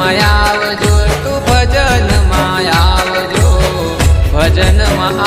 માં આવજો તું ભજનમાં આવજો ભજનમાં